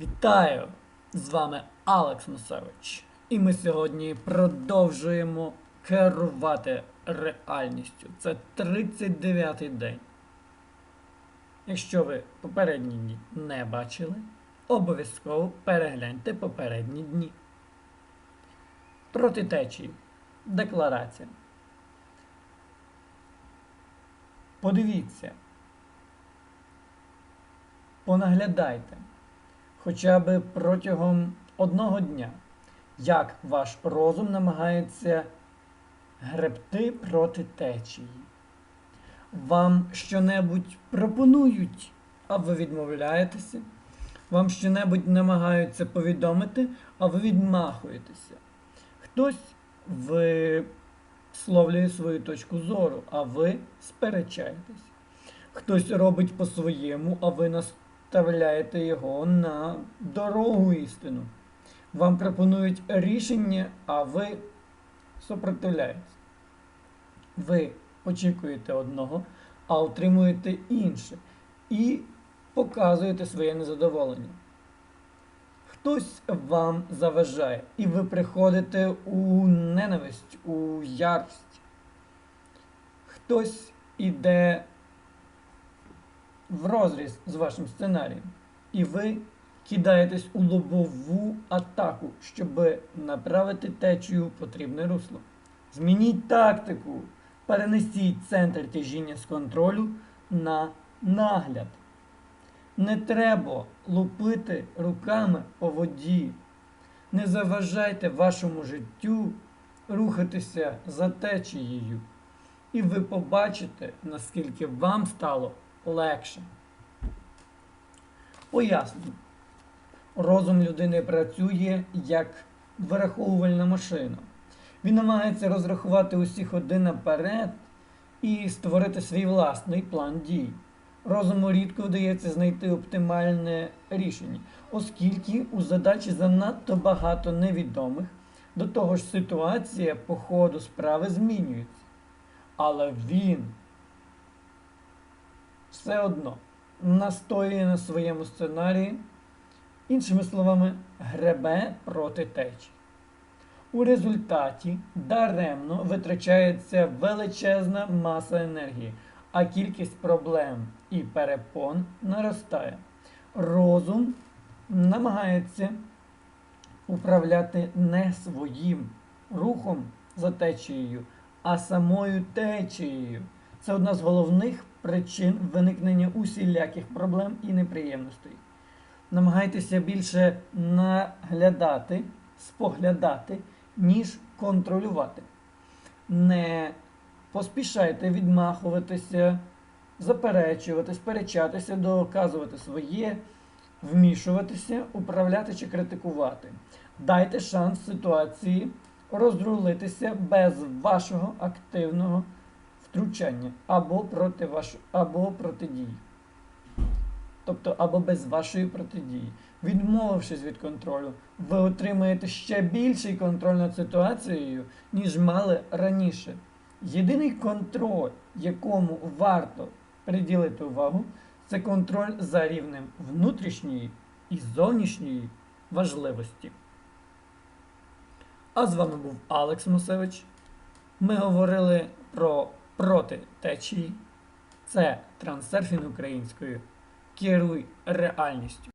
Вітаю! З вами Алекс Мусевич. І ми сьогодні продовжуємо керувати реальністю. Це 39-й день. Якщо ви попередні дні не бачили, обов'язково перегляньте попередні дні. Проти течії. Декларація. Подивіться. Понаглядайте хоча б протягом одного дня, як ваш розум намагається гребти проти течії. Вам щонебудь пропонують, а ви відмовляєтеся. Вам щонебудь намагаються повідомити, а ви відмахуєтеся. Хтось висловлює свою точку зору, а ви сперечаєтесь. Хтось робить по-своєму, а ви наставляєте його на дорогу істину. Вам пропонують рішення, а ви супротивляєтесь. Ви очікуєте одного, а отримуєте інше. І показуєте своє незадоволення. Хтось вам заважає, і ви приходите у ненависть, у ярость. Хтось іде в розріз з вашим сценарієм, і ви кидаєтесь у лобову атаку, щоб направити течію в потрібне русло. Змініть тактику, перенесіть центр тяжіння з контролю на нагляд. Не треба лупити руками по воді. Не заважайте вашому життю рухатися за течією. І ви побачите, наскільки вам стало легше. Поясню. Розум людини працює як вираховувальна машина. Він намагається розрахувати усі ходи наперед і створити свій власний план дій. Розуму рідко вдається знайти оптимальне рішення, оскільки у задачі занадто багато невідомих, до того ж ситуація по ходу справи змінюється. Але він все одно настоює на своєму сценарії, іншими словами, гребе проти течії. У результаті даремно витрачається величезна маса енергії, а кількість проблем і перепон наростає. Розум намагається управляти не своїм рухом за течією, а самою течією. Це одна з головних причин виникнення усіляких проблем і неприємностей. Намагайтеся більше наглядати, споглядати, ніж контролювати. Не поспішайте відмахуватися, заперечувати, сперечатися, доказувати своє, вмішуватися, управляти чи критикувати. Дайте шанс ситуації розрулитися без вашого активного втручання або проти ваш... або протидії. Тобто або без вашої протидії. Відмовившись від контролю, ви отримаєте ще більший контроль над ситуацією, ніж мали раніше. Єдиний контроль, якому варто приділити увагу, це контроль за рівнем внутрішньої і зовнішньої важливості. А з вами був Алекс Мусевич. Ми говорили про проти течії. Це трансерфінг українською. Керуй реальністю.